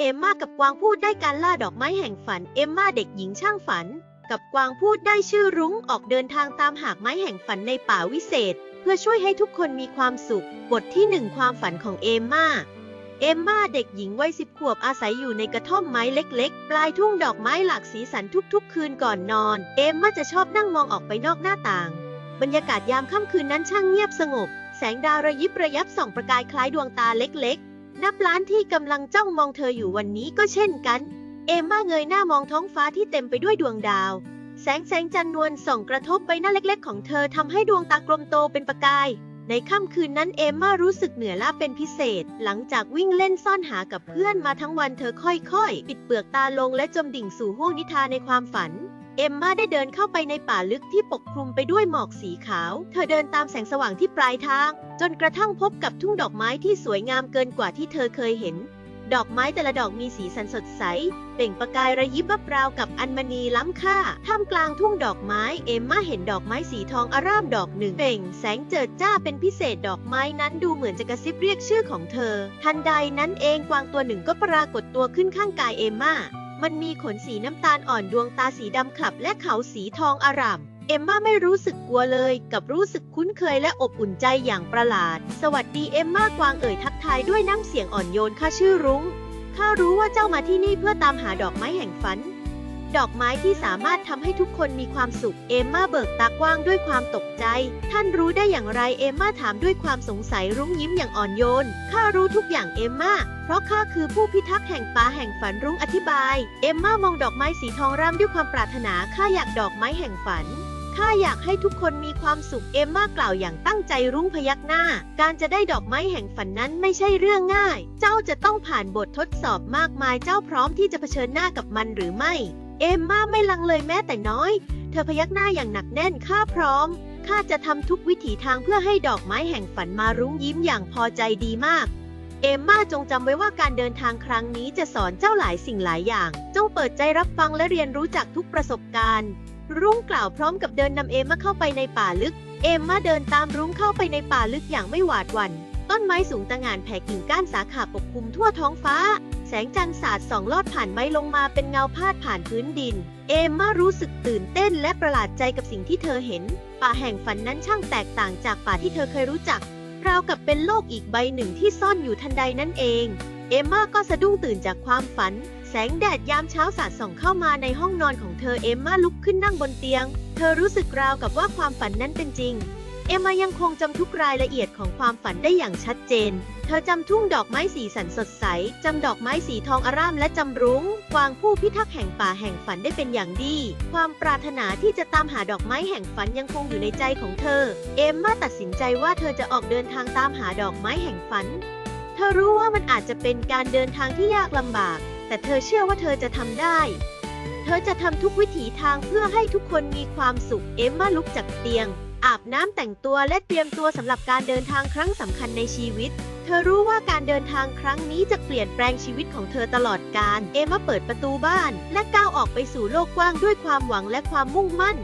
เอมมากับกวางพูดได้การล่าดอกไม้แห่งฝัน เอมมาเด็กหญิงช่างฝัน กับกวางพูดได้ชื่อรุ้งออกเดินทางตามหากไม้แห่งฝันในป่าวิเศษ เพื่อช่วยให้ทุกคนมีความสุข บทที่หนึ่งความฝันของเอมมาเอมมาเด็กหญิงวัยสิบขวบอาศัยอยู่ในกระท่อมไม้เล็กๆ ปลายทุ่งดอกไม้หลากสีสันทุกๆ คืนก่อนนอน เอมมาจะชอบนั่งมองออกไปนอกหน้าต่าง บรรยากาศยามค่ำคืนนั้นช่างเงียบสงบ แสงดาวระยิบระยับส่องประกายคล้ายดวงตาเล็กๆ นับล้านที่กำลังจ้องมองเธออยู่วันนี้ก็เช่นกัน เอมมาเงยหน้ามองท้องฟ้าที่เต็มไปด้วยดวงดาว แสงแสงจันทร์นวลส่องกระทบใบหน้าเล็ก ๆ ของเธอทำให้ดวงตากลมโตเป็นประกาย ในค่ำคืนนั้นเอมมารู้สึกเหนื่อยล้าเป็นพิเศษ หลังจากวิ่งเล่นซ่อนหากับเพื่อนมาทั้งวันเธอค่อย ๆ ปิดเปลือกตาลงและจมดิ่งสู่ห้วงนิทานในความฝัน เอมมาได้เดินเข้าไปในป่าลึกที่ปกคลุมไปด้วยหมอกสีขาว เธอเดินตามแสงสว่างที่ปลายทาง จนกระทั่งพบกับทุ่งดอกไม้ที่สวยงามเกินกว่าที่เธอเคยเห็น ดอกไม้แต่ละดอกมีสีสันสดใส เปล่งประกายระยิบวับราวกับอัญมณีล้ำค่า ท่ามกลางทุ่งดอกไม้ เอมมาเห็นดอกไม้สีทองอร่ามดอกหนึ่ง เปล่งแสงเจิดจ้าเป็นพิเศษดอกไม้นั้นดูเหมือนจะกระซิบเรียกชื่อของเธอ ทันใดนั้นเองกวางตัวหนึ่งก็ปรากฏตัวขึ้นข้างกายเอมมา มันมีขนสีน้ำตาลอ่อนดวงตาสีดำขลับและเขาสีทองอร่ามเอมม่าไม่รู้สึกกลัวเลย กับรู้สึกคุ้นเคยและอบอุ่นใจอย่างประหลาด สวัสดีเอมม่ากวางเอ่ยทักทายด้วยน้ำเสียงอ่อนโยนข้าชื่อรุ้งข้ารู้ว่าเจ้ามาที่นี่เพื่อตามหาดอกไม้แห่งฝัน ดอกไม้ที่สามารถทำให้ทุกคนมีความสุข เอมมาเบิกตากว้างด้วยความตกใจ ท่านรู้ได้อย่างไร เอมมาถามด้วยความสงสัยรุ้งยิ้มอย่างอ่อนโยน ข้ารู้ทุกอย่างเอมมาเพราะข้าคือผู้พิทักษ์แห่งป่าแห่งฝันรุ้งอธิบาย เอมมามองดอกไม้สีทองร่ำด้วยความปรารถนา ข้าอยากดอกไม้แห่งฝันข้าอยากให้ทุกคนมีความสุขเอมมากล่าวอย่างตั้งใจรุ้งพยักหน้า การจะได้ดอกไม้แห่งฝันนั้นไม่ใช่เรื่องง่าย เจ้าจะต้องผ่านบททดสอบมากมายเจ้าพร้อมที่จะเผชิญหน้ากับมันหรือไม่ เอมมาไม่ลังเลยแม้แต่น้อย เธอพยักหน้าอย่างหนักแน่นข้าพร้อม ข้าจะทำทุกวิถีทางเพื่อให้ดอกไม้แห่งฝันมารุ้งยิ้มอย่างพอใจดีมาก เอมมาจงจำไว้ว่าการเดินทางครั้งนี้จะสอนเจ้าหลายสิ่งหลายอย่าง จงเปิดใจรับฟังและเรียนรู้จากทุกประสบการณ์ รุ้งกล่าวพร้อมกับเดินนำเอมมาเข้าไปในป่าลึก เอมมาเดินตามรุ้งเข้าไปในป่าลึกอย่างไม่หวาดหวัน่น ต้นไม้สูงตะหง่านแผ่กิ่งก้านสาขาปกคลุมทั่วท้องฟ้า แสงจันทร์สาดส่องลอดผ่านไม้ลงมาเป็นเงาพาดผ่านพื้นดิน เอมมารู้สึกตื่นเต้นและประหลาดใจกับสิ่งที่เธอเห็น ป่าแห่งฝันนั้นช่างแตกต่างจากป่าที่เธอเคยรู้จัก ราวกับเป็นโลกอีกใบหนึ่งที่ซ่อนอยู่ทันใดนั่นเอง เอมมาก็สะดุ้งตื่นจากความฝัน แสงแดดยามเช้าสาดส่องเข้ามาในห้องนอนของเธอเอมมาลุกขึ้นนั่งบนเตียง เธอรู้สึกราวกับว่าความฝันนั้นเป็นจริง เอมมายังคงจำทุกรายละเอียดของความฝันได้อย่างชัดเจน เธอจำทุ่งดอกไม้สีสันสดใส จำดอกไม้สีทองอร่ามและจำรุง้ง กวางผู้พิทักษ์แห่งป่าแห่งฝันได้เป็นอย่างดี ความปรารถนาที่จะตามหาดอกไม้แห่งฝันยังคงอยู่ในใจของเธอ เอมมาตัดสินใจว่าเธอจะออกเดินทางตามหาดอกไม้แห่งฝัน เธอรู้ว่ามันอาจจะเป็นการเดินทางที่ยากลำบาก แต่เธอเชื่อว่าเธอจะทำได้เธอจะทำทุกวิถีทางเพื่อให้ทุกคนมีความสุข เอมมาลุกจากเตียง อาบน้ำแต่งตัวและเตรียมตัวสำหรับการเดินทางครั้งสำคัญในชีวิต เธอรู้ว่าการเดินทางครั้งนี้จะเปลี่ยนแปลงชีวิตของเธอตลอดกาลเอมมาเปิดประตูบ้าน และก้าวออกไปสู่โลกกว้างด้วยความหวังและความมุ่งมั่น